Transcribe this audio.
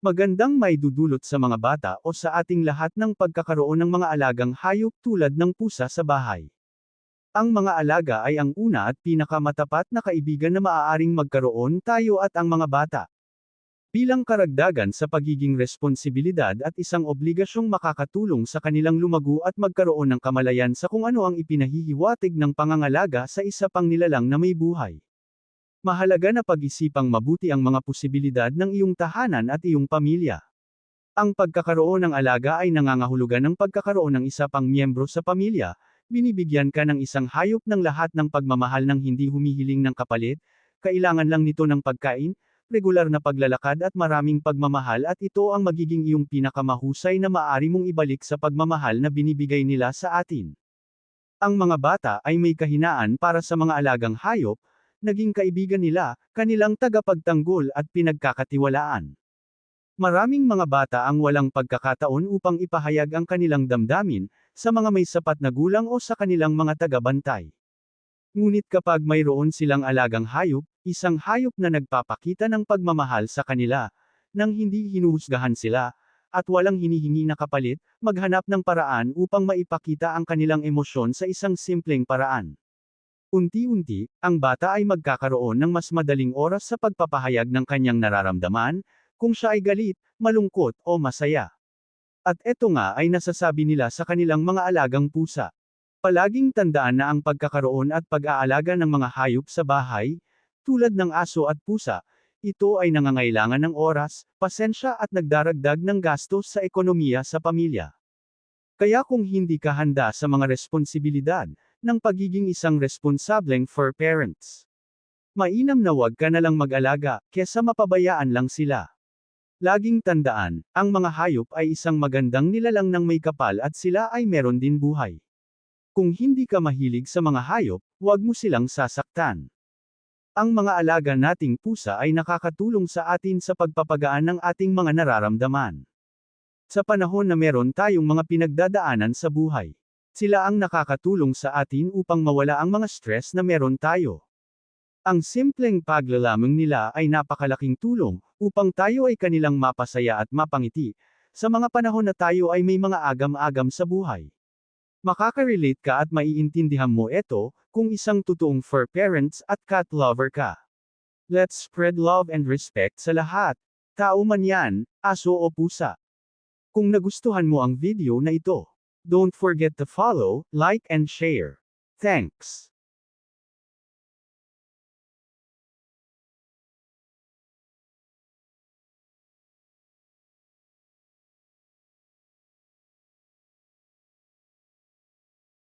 Magandang may dudulot sa mga bata o sa ating lahat ng pagkakaroon ng mga alagang hayop tulad ng pusa sa bahay. Ang mga alaga ay ang una at pinakamatapat na kaibigan na maaaring magkaroon tayo at ang mga bata. Bilang karagdagan sa pagiging responsibilidad at isang obligasyong makakatulong sa kanilang lumago at magkaroon ng kamalayan sa kung ano ang ipinahihiwatig ng pangangalaga sa isa pang nilalang na may buhay. Mahalaga na pag-isipang mabuti ang mga posibilidad ng iyong tahanan at iyong pamilya. Ang pagkakaroon ng alaga ay nangangahulugan ng pagkakaroon ng isa pang miyembro sa pamilya, binibigyan ka ng isang hayop ng lahat ng pagmamahal ng hindi humihiling ng kapalit, kailangan lang nito ng pagkain, regular na paglalakad at maraming pagmamahal at ito ang magiging iyong pinakamahusay na maaari mong ibalik sa pagmamahal na binibigay nila sa atin. Ang mga bata ay may kahinaan para sa mga alagang hayop, naging kaibigan nila, kanilang tagapagtanggol at pinagkakatiwalaan. Maraming mga bata ang walang pagkakataon upang ipahayag ang kanilang damdamin, sa mga may sapat na gulang o sa kanilang mga tagabantay. Ngunit kapag mayroon silang alagang hayop, isang hayop na nagpapakita ng pagmamahal sa kanila, nang hindi hinuhusgahan sila, at walang hinihingi na kapalit, maghanap ng paraan upang maipakita ang kanilang emosyon sa isang simpleng paraan. Unti-unti, ang bata ay magkakaroon ng mas madaling oras sa pagpapahayag ng kanyang nararamdaman, kung siya ay galit, malungkot, o masaya. At eto nga ay nasasabi nila sa kanilang mga alagang pusa. Palaging tandaan na ang pagkakaroon at pag-aalaga ng mga hayop sa bahay, tulad ng aso at pusa, ito ay nangangailangan ng oras, pasensya at nagdaragdag ng gastos sa ekonomiya sa pamilya. Kaya kung hindi ka handa sa mga responsibilidad, ng pagiging isang responsableng fur parents. Mainam na wag ka na lang mag-alaga, kesa mapabayaan lang sila. Laging tandaan, ang mga hayop ay isang magandang nilalang ng may kapal at sila ay meron din buhay. Kung hindi ka mahilig sa mga hayop, huwag mo silang sasaktan. Ang mga alaga nating pusa ay nakakatulong sa atin sa pagpapagaan ng ating mga nararamdaman. Sa panahon na meron tayong mga pinagdadaanan sa buhay. Sila ang nakakatulong sa atin upang mawala ang mga stress na meron tayo. Ang simpleng paglalamang nila ay napakalaking tulong, upang tayo ay kanilang mapasaya at mapangiti, sa mga panahon na tayo ay may mga agam-agam sa buhay. Makaka-relate ka at maiintindihan mo ito, kung isang totoong fur parents at cat lover ka. Let's spread love and respect sa lahat. Tao man yan, aso o pusa. Kung nagustuhan mo ang video na ito, Don't forget to follow, like and share. Thanks.